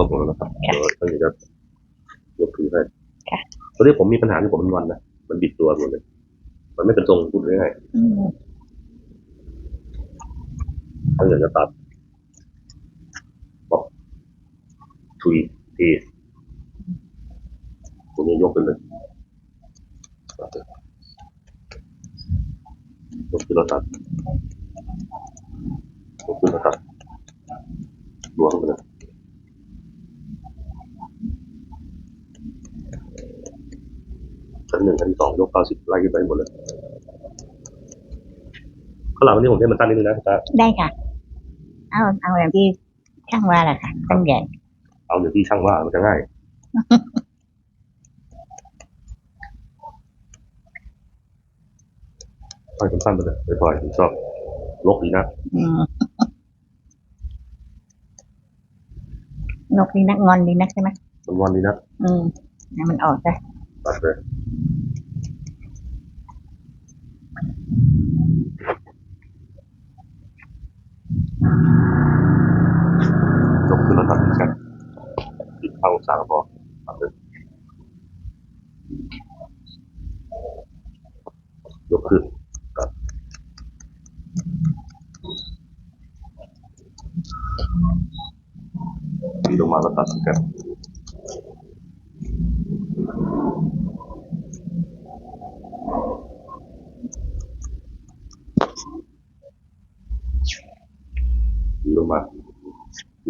รบหมดแล้วนะครับค่ะ เดี๋ยวต้องจะยกถือให้ค่ะ ตอนนี้ผมมีปัญหาที่ผมมันวันนะ มันบิดตัวหมดเลย มันไม่เป็นทรงพูดง่ายอืมๆถ้าอยากจะตัดบอกทุยทีผมนี้ยกขึ้นเลยตัดเลยยกขึ้นแล้วตัดยกขึ้นแล้วตัดรวมไปเลย ชั้นหนึ่งชั้นสองยกเก้าสิบไล่ขึ้นไปหมดเลยข้างหลังวันนี้ผมให้มันตั้งนิดนึงนะจ๊ะได้ค่ะ เอาเอาอย่างที่ช่างว่าแหละค่ะต้นใหญ่เอาอย่างที่ช่างว่ามันจะง่ายปล่อยสั้นๆไปเลยไปปล่อยผมชอบลกดีนะอืมนกดีนักงอนดีนักใช่ไหมมันวันดีนะอืมให้มันออกจ้ะตัดเลย ยกขึ้นแล้วตัดอีกแค่ติดเข้าสามพอตัดเลยยกขึ้นตัดดีลงมาแล้วตัดอีกแค่ ดีลงมาดีข้างสารตัดเลยด้านข้างตัดเลยดีข้างสารลงม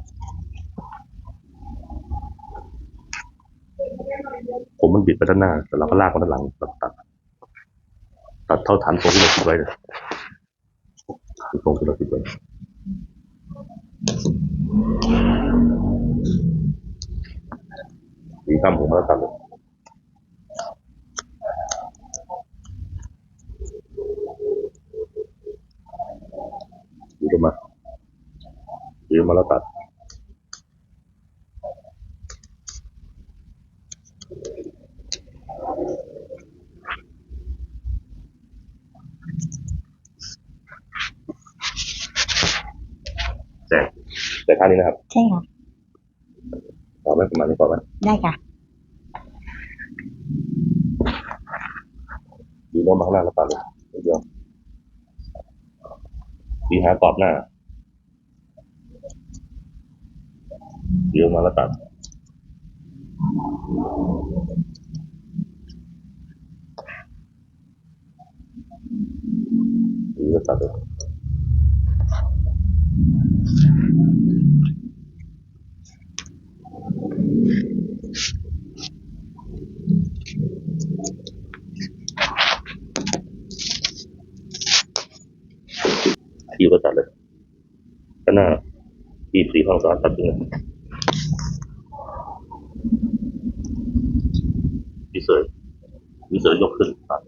ผมมันบิดไปด้านหน้าแต่เราก็ลากมาด้านหลังตัดตัดตัดเท่าฐานทรงที่เราคิดไว้เลยฐานทรงที่เราคิดไว้หวีข้ามผมมาแล้วตัดเลยหวีลงมาหวีลงมาแล้วตัด แต่แต่ท่านี้นะครับใช่ค่ะต่อไหมประมาณนี้ก่อนไหมได้ค่ะดีโน้มมาข้างหน้าแล้วตัดเลยนิดเดียวดีหากรอบหน้าดีลงมาแล้วตัดดีแล้วตัดเลยดีก็ตัดเลยข้าง หน้าทีบสีข้างซ้ายตัดเลยดีเสยดีเสยยกขึ้นตัด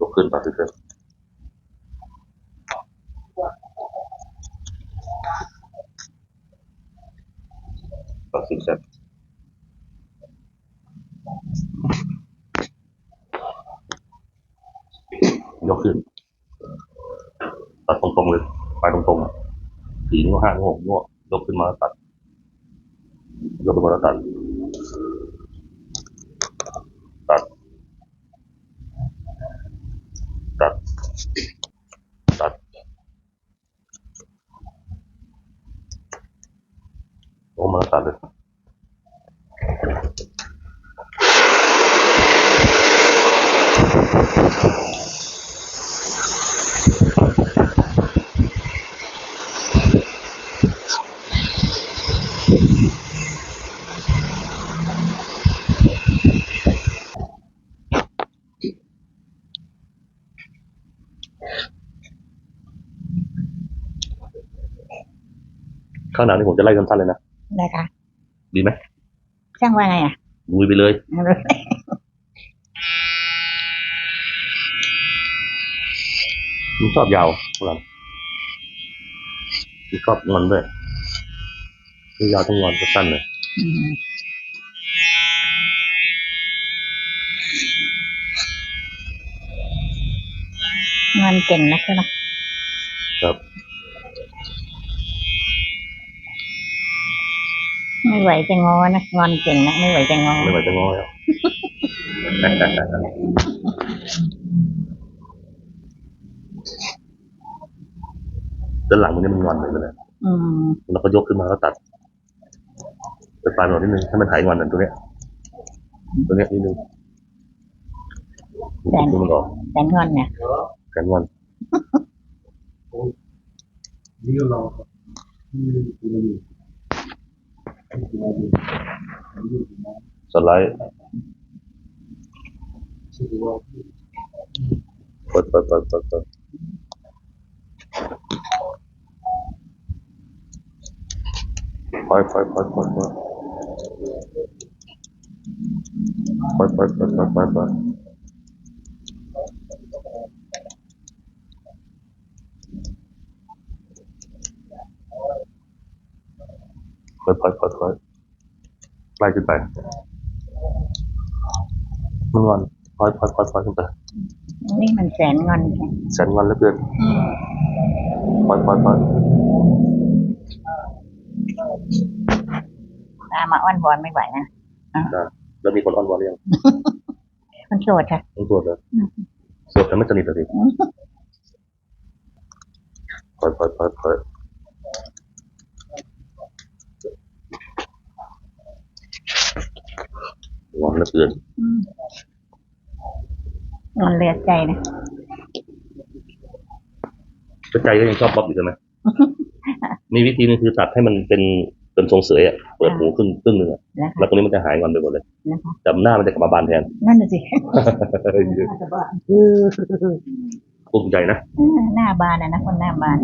ยกขึ้นตัดขึ้นตัดสิบเซยกขึ้น ตัดตรงๆเลยไปตรงๆสี่นิ้วห้านิ้วหกนิ้วยกขึ้นมาแล้วตัดยกขึ้นมาแล้วตัด ข้าวหนาวนี่ผมจะไล่สั้นๆเลยนะนะคะดีไหมช่างว่าไงอะลุยไปเลยมันชอบยาวข้างหลังมันชอบงอนด้วยทั้งยาวทั้งงอนก็สั้นเลยอืมงอนเก่งนะใช่ไหม ครับ ไม่ไหวจะงอนะงอนเก่งนะไม่ไหวจะงอไม่ไหวจะงอแล้วด้านหลังมันเนี่ยมันงอนเลยเลยอืมแล้วก็ยกขึ้นมาแล้วตัดไปปลายหน่อยนิดนึงให้มันหายงอนหน่อยตัวเนี้ยตัวเนี้ยนิดนึงนี่มันออกแต่งอนเนี่ยแขนงอนนี่ก็รอที่ที่เรา Slide. ล่อยปล่อยปล่อยไล่ขึ้นไปมันงอนปล่อยปล่อยปล่อยปล่อยขึ้นไปนี่มันแสนงอนใช่แสนงอนเหลือเกินอืมปล่อยปล่อยปล่อยตามมาอ้อนวอนไม่ไหวนะนะแล้วมีคนอ้อนวอนหรือยังมันโสดค่ะต้องตรวจเลยตรวจแต่ไม่สนิทเลยปล่อยปล่อยปล่อยปล่อยงอน เหลือเกินอืมงอนเลือดใจนะแต่ใจก็ยังชอบบ๊อบอยู่ใช่ไหม มีวิธีหนึงคือตัดให้มันเป็นเป็นทรงเสยอะเปิดหูครึ่งครึ่งหนึ่งอะนะคะแล้วตรงนี้มันจะหายงอนไปหมดเลยนะคะแต่หน้ามันจะกลับมาบานแทนนั่นน่ะสิภูมิใจนะเออหน้าบานอะนะคนหน้าบาน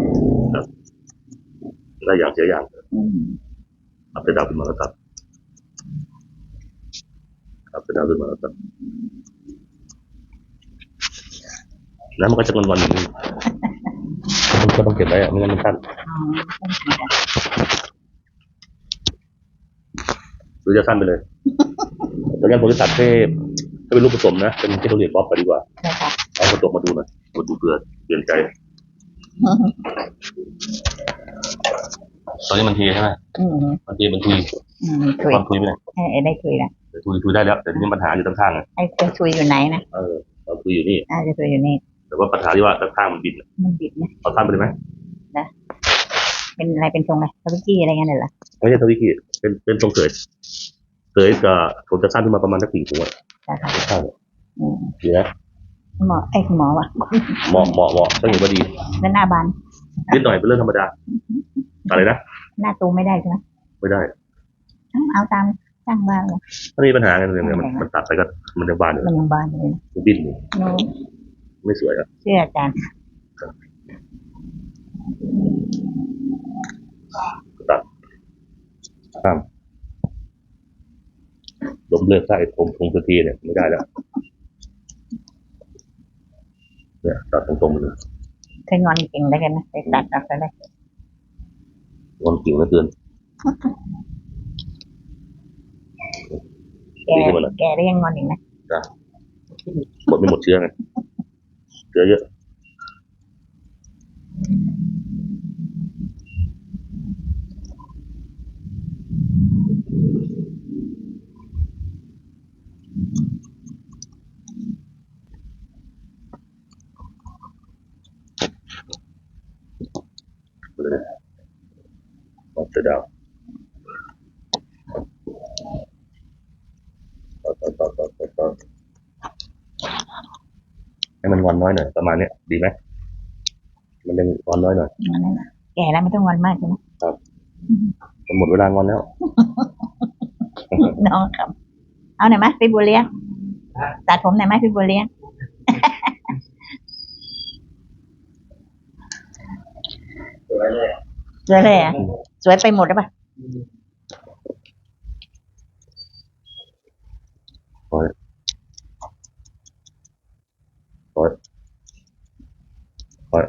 ได้อย่างเสียอย่างอืมอัพเดดาวขึ้นมาแล้วตัด อัพเดดาวขึ้นมาแล้วตัดแล้วมันก็จะงอนๆอย่างนี้มันก็ต้องเก็บไว้อะไม่งั้นมันสั้นอ๋อต้องคิดอะหรือจะสั้นไปเลยแต่ยังผมจะตัดให้ให้เป็นรูปผสมนะ เป็นเทคโนโลยีบ๊อบไปดีกว่านะคะเอากระจกมาดูหน่อยมาดูเผื่อเปลี่ยนใจ ตอนนี้มันทีใช่ไหมอืมมันทีมันทุยอืมคุยความทุยไปไหนเออได้คุยละ แต่ทุยทุยได้แล้วแต่ทีนี้ปัญหาอยู่ข้างๆอะไอ้จะคุยอยู่ไหนนะเออเราทุยอยู่นี่อาจะคุยอยู่นี่แต่ว่าปัญหาที่ว่าข้างๆมันบินอะมันบิดนะเอาสั้นไปเลยไหมเป็นอะไรเป็นทรงอะไรสวิกกี้อะไรเงี้ยเลยเหรอไม่ใช่ทวิกี้เป็นเป็นทรงเสยเสยกับผมจะสั้นขึ้นมาประมาณสักสี่หัวนะคะข้างอืมดีนะหมอไอ้คุณหมอวะเหมาะเหมาะเหมาะช่างอยู่พอดีแล้วหน้าบานนิดหน่อยเป็นเรื่องธรรมดาอะไรนะหน้าตูไม่ได้ใช่ไหมไม่ได้ เอาเอาตาม ช่างบ้านเลยถ้ามีปัญหากันเนี่ยมันมันตัดไปก็มันจะบานอยู่มันยังบานอยู่เลยนะมันบินอยู่โน้ไม่สวยอะเชื่ออาจารย์ตัดข้ามล้มเลิกได้ผมทงสักทีเนี่ยไม่ได้แล้วเนี่ยตัดตรงๆไปเลยเคยงอนเก่งได้กันนะไปตัดออกไปเลยงอนกิ่งเหลือเกิน แกแกได้ยังงอนอีกนะหมดไม่หมดเชื้อไงเชื้อเยอะเลยมองเสือดาวต่อต่อต่อต่อต่อต่อให้มันง อนน้อยหน่อยประมาณเนี้ยดีไหมมันยังงอนน้อยหน่อยงอนนั่นน่ะแกแล้วไม่ต้องงอนมากใช่ไหมมันหมดเวลางอนแล้ว น้องครับ เอาหน่อยไหมพี่บัวเลี้ยงตัดผมหน่อยไหมพี่บัวเลี้ยงสวยเลยเจอเลยอะอืมสวยไปหมดหรือเปล่าร้อยร้อยร้อยวันน้อยหน่อยแก่แล้วยังจะแด Or, or.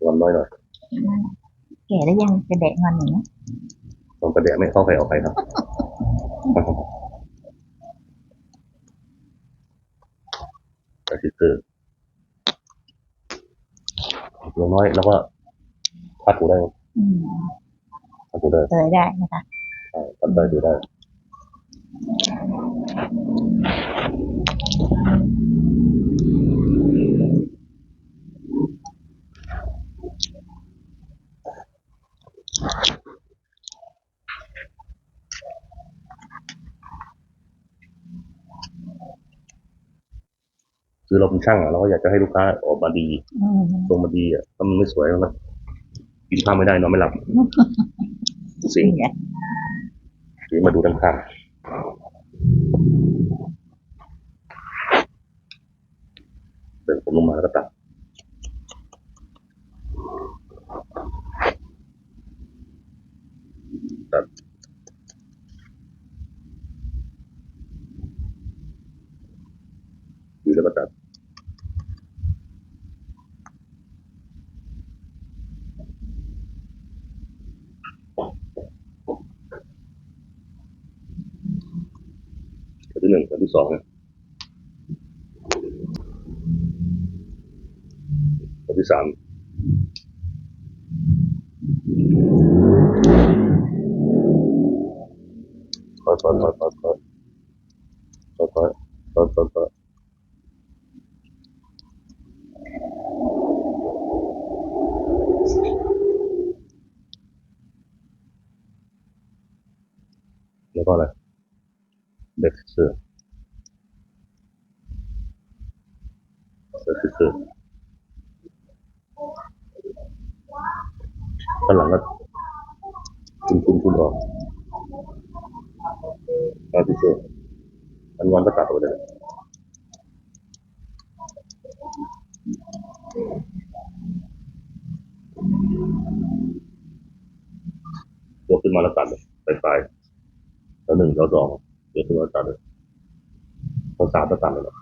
Còn nói rồi. Kẻ đã dăng cho đẹp hơn nữa. Còn cái đẹp mấy có phải ở phải không? không. Cái gì cơ? อย่างน้อยแล้วก็พัดกูได้พัดกูได้เลยได้นะคะ ใช่พัดได้ดูได้คือเราเป็นช่างอะเราก็อยากจะให้ลูกค้าออกมาดีอืมตรงมาดีอะถ้ามันไม่สวยมันก็กินข้าวไม่ได้นอนไม่หลับสิงนี่ไง หรือมาดูด้านข้างเดินผมลงมาแล้วก็ตัดตัดดีแล้วก็ตัด ตัว ที่หนึ่งตัวที่สองนะตัวที่สามค่อยค่อยค่อยค่อยค่อยค่อยค่อยค่อยค่อยค่อยแล้วก็อะไร เด็กเสือก็คือตอนหลังก็คุณคุณคุณออกมาที่เจออันวันก็ตัดออกไปเลยยกขึ้นมาแล้วตัดเลยไปลายปแล้วหนึ่งแล้วสอง ยกขึ้นมาแล้วตัดเลยพอสามก็ตัดเลยนะ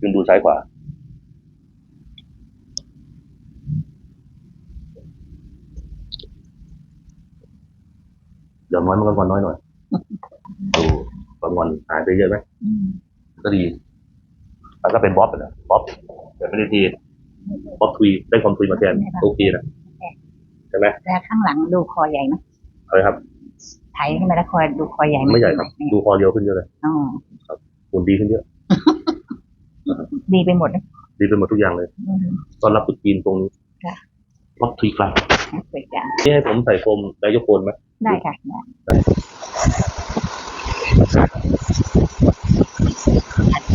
ยืนดูซ้ายขวาอย่างน้อยมันก็วันน้อยหน่อยดูบางวันหายไปเยอะไหมอืมก็ดีแล้วก็เป็นบ๊อบนะบ๊อบแต่ไม่ได้ทีบ๊อบทุยได้ความทุยมาแทนโอเคนะ ใช่ไหมแล้วข้างหลังดูคอใหญ่ไหมอะไรครับไถขึ้นมาแล้วคอดูคอใหญ่ไหมไม่ใหญ่ครับ ดูคอเดียวขึ้นเยอะเลยอ๋อหุ่นดีขึ้นเยอะ ดีไปหมดเลยดีไปหมดทุกอย่างเลยอืมตอนรับตุ๊จีนตรงนี้ค่ะบ๊อบทุยครับสวยจังนี่ให้ผมใส่โฟมไดโยโคนไหมได้ค่ะได้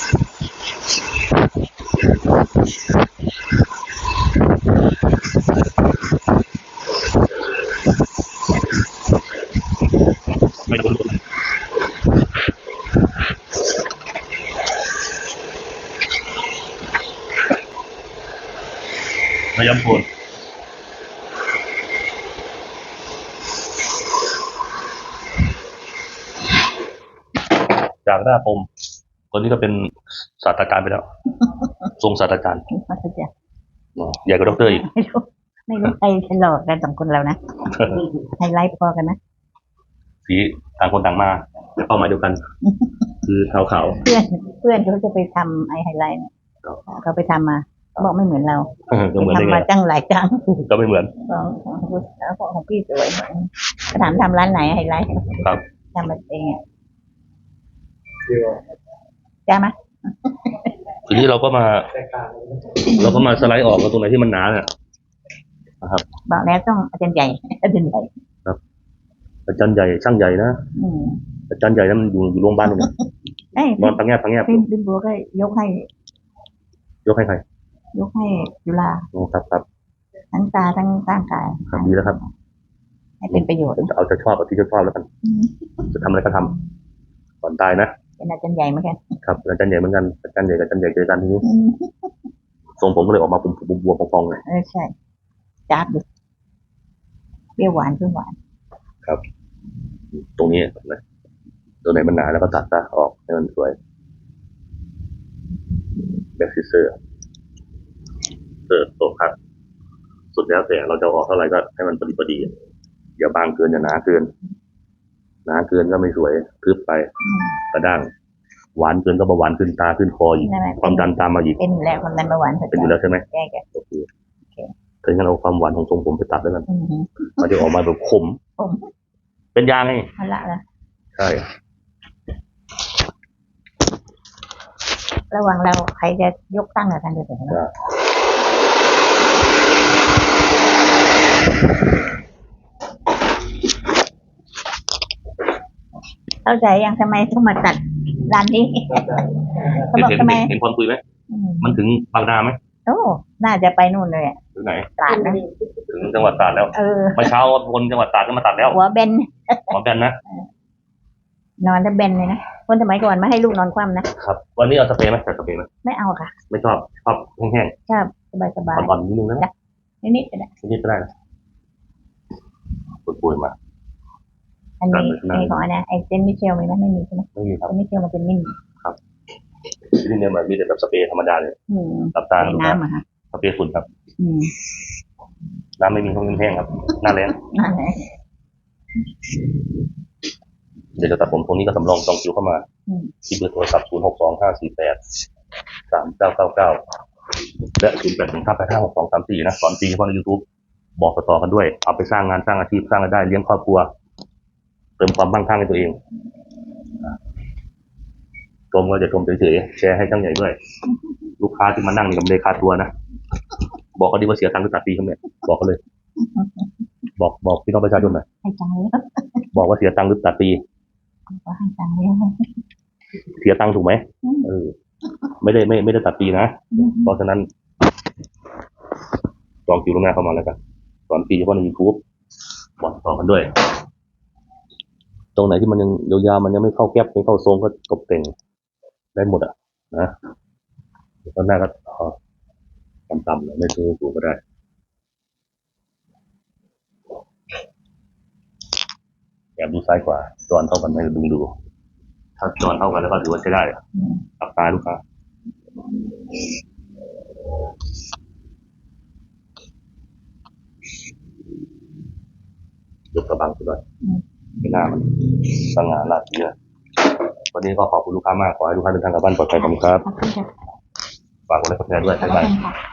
หน้าปมคนนี้ก็เป็นศาสตราจารย์ไปแล้ว ทรงศาสตราจารย์มาสุดจังอ๋อใหญ่กว่าด็อกเตอร์อีก ไม่รู้ไม่รู้ใครฉลอกกันสองคนเรานะไฮไลท์พอกันนะ สีต่างคนต่างมาแต่เป้าหมายเดียวกัน คือขาวขาวเพื่อนเพื่อนเขาจะไปทำไอไฮไลท์เนี่ยครับเขาไปทำมาเขาบอกไม่เหมือนเราๆก็เหมือนได้ทำไงมาตั้งหลายครั้งก็ไม่เหมือนของของของของของพี่สวยก็ถามทำร้านไหนไฮไลท์ครับทำมาเองอะ เดียวจ้าไหมทีนี้เราก็มาแตกต่างกันเราก็มาสไลด์ออกแล้วตรงไหนที่มันหนาเนี่ยนะครับบอกแล้วต้องอาจารย์ใหญ่อาจารย์ใหญ่อาจารย์ใหญ่ช่างใหญ่นะอืมอาจารย์ใหญ่นั้นมันอยู่อยู่โรงพยาบาลเนี่ยเอ้ยนอนพังแงบพังแงบพี่พี่บัวก็ยกให้ ยกให้ใครยกให้จุฬาโอ้ครับครับทั้งตาทั้งร่างกายครับดีแล้วครับให้เป็นประโยชน์ผมจะเอาจะชอบเอาที่จะชอบแล้วกันอืมจะทำอะไรก็ทำก่อนตายนะ เป็นอาจารย์ใหญ่เหมือนกันครับอาจารย์ใหญ่เหมือนกันอาจารย์ใหญ่กับอาจารย์ใหญ่เจอกันทีนี้อืมทรงผมก็เลยออกมาปุ่มๆบวมๆฟองๆเลยเออใช่จับดูเปรี้ยวหวานเปรี้ยวหวานตรงนี้นะตัวไหนมันหนาแล้วก็ตัดซะออกให้มันสวยแบบซิเซอร์เออตกครับสุดแล้วแต่เราจะเอาออกเท่าไหร่ก็ให้มันพอดีพอดีอย่าบางเกินอย่าหนาเกิน หนาเกินก็ไม่สวยทึบไปอืมกระด้างหวานเกินก็เบาหวานขึ้นตาขึ้นคออีกนั่นแหละความดันตามมาอีกเป็นอยู่แล้วความดันเบาหวานเป็นอยู่แล้วใช่ไหมแก้แก้โอเคถ้างั้นเอาความหวานของทรงผมไปตัดแล้วกันอืมมันจะออกมาแบบขมผมเป็นยางไงเอาละละใช่ระหว่างเราใครจะยกตั้งกับกันดูเถอะนะ จ้ะ เข้าใจยังทำไมต้องมาตัดร้านนี้เขาเห็นบอกเห็นทำไมเห็นคนคุยไหมอืมมันถึงบางนาไหมโอ้น่าจะไปนู่นเลยอะหรือไหนตราดนะถึงจังหวัดตราดแล้วเออ เมื่อเช้าคนจังหวัดตราดก็มาตัดแล้วหัวเบนหมอแบนนะนอนจะเบนเลยนะคนสมัยก่อนไม่ให้ลูกนอนคว่ำนะครับ วันนี้เอาสเปรย์ไหมจัดสเปรย์ไหมไม่เอาค่ะไม่ชอบชอบแห้งชอบสบายสๆบายอ่อนๆนิดนึงนะนิดๆก็ได้ นิดๆก็ได้นะปุยๆมา อันนี้แบบนั้นไอ้ของอันนะไอ้เซนมิเชลมีไหมไม่มีใช่ไหมไม่มีครับเซนมิเชลมันจะนิ่มที่นี่มันมีแต่แบบสเปรย์ธรรมดาเลยอืมตับตาใส่น้ำอะค่ะสเปรย์ฝุ่นครับอืมน้ำไม่มีต้องแห้งๆครับหน้าแรงนั่นแหละเดี๋ยวจะตัดผมตรงนี้ก็สำรองจองคิวเข้ามาอืมที่เบอร์โทรศัพท์ 0 6 2 5 4 8 3 9 9 9 และ 0 8 1 5 8 5 6 2 3 4 นะ สอนฟรีเฉพาะใน YouTube บอกต่อๆกันด้วย เอาไปสร้างงานสร้างอาชีพสร้างรายได้เลี้ยงครอบครัว เติมความมั่งคั่งให้ตัวเองอะชมก็จะชมเฉยๆแชร์ให้ช่างใหญ่ด้วย ลูกค้าที่มานั่งนี่ก็ไม่ได้ค่าตัวนะ บอกเขาดีว่าเสียตังค์หรือตัดฟรีครับเนี่ยบอกเขาเลย บอกบอกพี่น้องประชาชนหน่อยให้ตังค์เลยบอกว่าเสียตังค์หรือตัดฟรีก็ให้ตังค์เลยเสียตังค์ถูกไหมเออ ไม่ได้ไม่ไม่ได้ตัดฟรีนะเพราะฉะนั้นจองคิวล่วงหน้าเข้ามาแล้วกันสอนฟรีเฉพาะในยูทูบบอกต่อกันด้วย ตรงไหนที่มันยังยาวๆมันยังไม่เข้าแก๊บไม่เข้าทรงก็ตกแต่งได้หมดอะนะตอนหน้าก็เอาต่ำๆหน่อยไม่สูงสูก็ได้แอบดูซ้ายขวาจอนเท่ากันไหมดูดู ถ้าจอนเท่ากันแล้วก็ถือว่าใช้ได้อะอืมตับตาลูกค้ายกกระบังขึ้นด้วย ไม่น่ามันสง่าราศีเลยวันนี้ก็ขอบคุณลูกค้ามาก ขอให้ลูกค้าเดินทางกลับบ้านปลอดภัยขอบคุณครับขอบคุณค่ะฝากกดไลค์กดแชร์ด้วยขอบบ๊ายบายคุณค่ะ